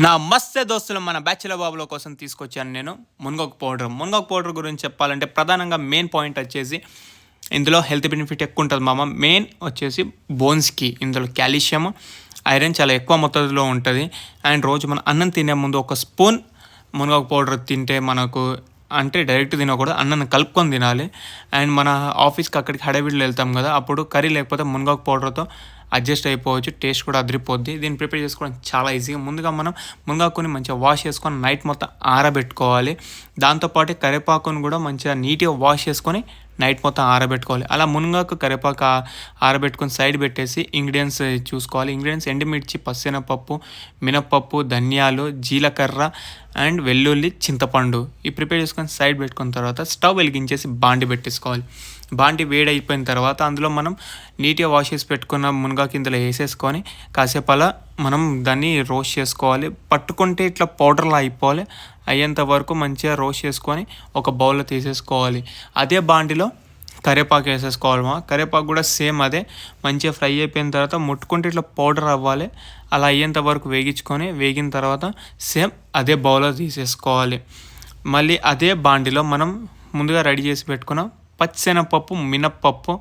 నా మస్తే దోస్తులు మన బ్యాచిలర్ బాబుల కోసం తీసుకొచ్చాను నేను. మునగొక పౌడర్. మునగొక పౌడర్ గురించి చెప్పాలంటే ప్రధానంగా మెయిన్ పాయింట్ వచ్చేసి ఇందులో హెల్త్ బెనిఫిట్ ఎక్కువ ఉంటుంది మామ. మెయిన్ వచ్చేసి బోన్స్కి ఇందులో కాల్షియం ఐరన్ చాలా ఎక్కువ మొత్తంలో ఉంటుంది. అండ్ రోజు మనం అన్నం తినే ముందు ఒక స్పూన్ మునగొక పౌడర్ తింటే మనకు అంటే డైరెక్ట్ తినకూడదు అన్నం కలుపుకొని తినాలి. అండ్ మన ఆఫీస్కి అక్కడికి హడవిడిలో వెళ్తాం కదా అప్పుడు కర్రీ లేకపోతే మునగాకు పౌడర్తో అడ్జస్ట్ అయిపోవచ్చు టేస్ట్ కూడా అదిరిపోద్ది. దీన్ని ప్రిపేర్ చేసుకోవడం చాలా ఈజీగా ముందుగా మనం మునగాకుని మంచిగా వాష్ చేసుకొని నైట్ మొత్తం ఆరబెట్టుకోవాలి. దాంతోపాటు కరివేపాకుని కూడా మంచిగా నీట్గా వాష్ చేసుకొని నైట్ మొత్తం ఆరబెట్టుకోవాలి. అలా మునగాకు కరివేపాకు ఆరబెట్టుకొని సైడ్ పెట్టేసి ఇంగ్రీడియంట్స్ చూసుకోవాలి. ఇంగ్రీడియంట్స్ ఎండుమిర్చి పప్పు మినప్పప్పు ధనియాలు జీలకర్ర అండ్ వెల్లుల్లి చింతపండు ఈ ప్రిపేర్ చేసుకొని సైడ్ పెట్టుకున్న తర్వాత స్టవ్ వెలిగించేసి బాండి పెట్టేసుకోవాలి. బాండి వేడి అయిపోయిన తర్వాత అందులో మనం నీట్గా వాష్ చేసి పెట్టుకున్న మునగా కిందలో వేసేసుకొని కాసేపు అలా మనం దాన్ని రోస్ట్ చేసుకోవాలి. పట్టుకుంటే ఇట్లా పౌడర్లా అయిపోవాలి. అయ్యేంత వరకు మంచిగా రోస్ట్ చేసుకొని ఒక బౌల్లో తీసేసుకోవాలి. అదే బాండిలో కరేపాకు వేసేసుకోవాలి మా కరివేపాకు కూడా సేమ్ అదే. మంచిగా ఫ్రై అయిపోయిన తర్వాత ముట్టుకుంటే ఇట్లా పౌడర్ అవ్వాలి. అలా అయ్యేంత వరకు వేగించుకొని వేగిన తర్వాత సేమ్ అదే బౌల్లో తీసేసుకోవాలి. మళ్ళీ అదే బాండిలో మనం ముందుగా రెడీ చేసి పెట్టుకున్నాం పచ్చెనపప్పు మినప్పప్పు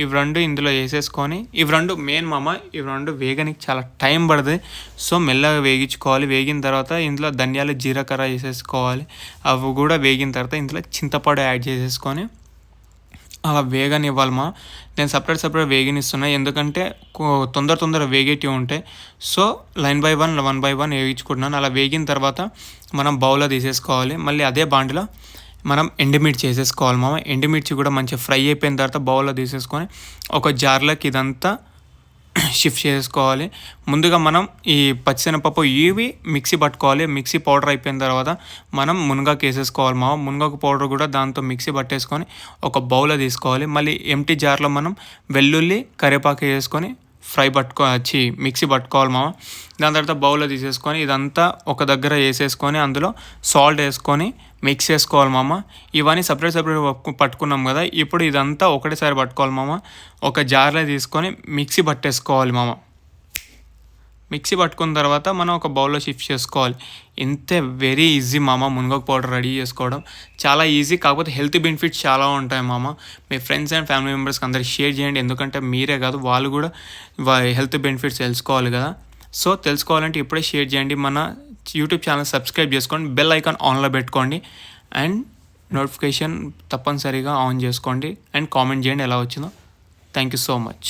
ఇవి రెండు ఇందులో వేసేసుకొని ఇవి రెండు మెయిన్ మామ ఇవి రెండు వేగనికి చాలా టైం పడుతుంది సో మెల్లగా వేగించుకోవాలి. వేగిన తర్వాత ఇందులో ధనియాలు జీలకర్ర వేసేసుకోవాలి. అవి కూడా వేగిన తర్వాత ఇందులో చింతపండు యాడ్ చేసేసుకొని అలా వేగనివ్వాలి మా నేను సపరేట్ సపరేట్ వేగనిస్తున్నా ఎందుకంటే తొందర తొందర వేగేటివి ఉంటాయి. So line by one one by one వేయించుకుంటున్నాను. అలా వేగిన తర్వాత మనం బౌల్లో తీసేసుకోవాలి. మళ్ళీ అదే బాండిలో మనం ఎండుమిర్చి వేసేసుకోవాలి మామ. ఎండుమిర్చి కూడా మంచిగా ఫ్రై అయిపోయిన తర్వాత బౌల్లో తీసేసుకొని ఒక జార్లోకి ఇదంతా షిఫ్ట్ చేసుకోవాలి. ముందుగా మనం ఈ పచ్చిశనగపప్పు ఇవి మిక్సీ పట్టుకోవాలి. మిక్సీ పౌడర్ అయిపోయిన తర్వాత మనం మునగాకు వేసేసుకోవాలి మా మునగాకు పౌడర్ కూడా దాంతో మిక్సీ పట్టేసుకొని ఒక బౌల్లో తీసుకోవాలి. మళ్ళీ ఎంటీ జార్లో మనం వెల్లుల్లి కరివేపాకు వేసుకొని ఫ్రై పట్టుకో వచ్చి మిక్సీ పట్టుకోవాలి మామ. దాని తర్వాత బౌల్లో తీసేసుకొని ఇదంతా ఒక దగ్గర వేసేసుకొని అందులో సాల్ట్ వేసుకొని మిక్స్ చేసుకోవాలి మామ. ఇవన్నీ సపరేట్ సపరేట్ పట్టుకున్నాం కదా. ఇప్పుడు ఇదంతా ఒకటేసారి పట్టుకోవాలి మామ. ఒక జార్లో తీసుకొని మిక్సీ పట్టేసుకోవాలి మామ. మిక్సీ పట్టుకున్న తర్వాత మనం ఒక బౌల్లో షిఫ్ట్ చేసుకోవాలి. ఇంతే వెరీ ఈజీ మామ మునగకు పౌడర్ రెడీ చేసుకోవడం. చాలా ఈజీ కాకపోతే హెల్త్ బెనిఫిట్స్ చాలా ఉంటాయి మామ. మీ ఫ్రెండ్స్ అండ్ ఫ్యామిలీ మెంబర్స్కి అందరికి షేర్ చేయండి. ఎందుకంటే మీరే కాదు వాళ్ళు కూడా హెల్త్ బెనిఫిట్స్ తెలుసుకోవాలి కదా. సో తెలుసుకోవాలంటే ఇప్పుడే షేర్ చేయండి. మన యూట్యూబ్ ఛానల్ సబ్స్క్రైబ్ చేసుకోండి. బెల్ ఐకాన్ ఆన్లో పెట్టుకోండి. అండ్ నోటిఫికేషన్ తప్పనిసరిగా ఆన్ చేసుకోండి. అండ్ కామెంట్ చేయండి ఎలా వచ్చిందో. Thank you so much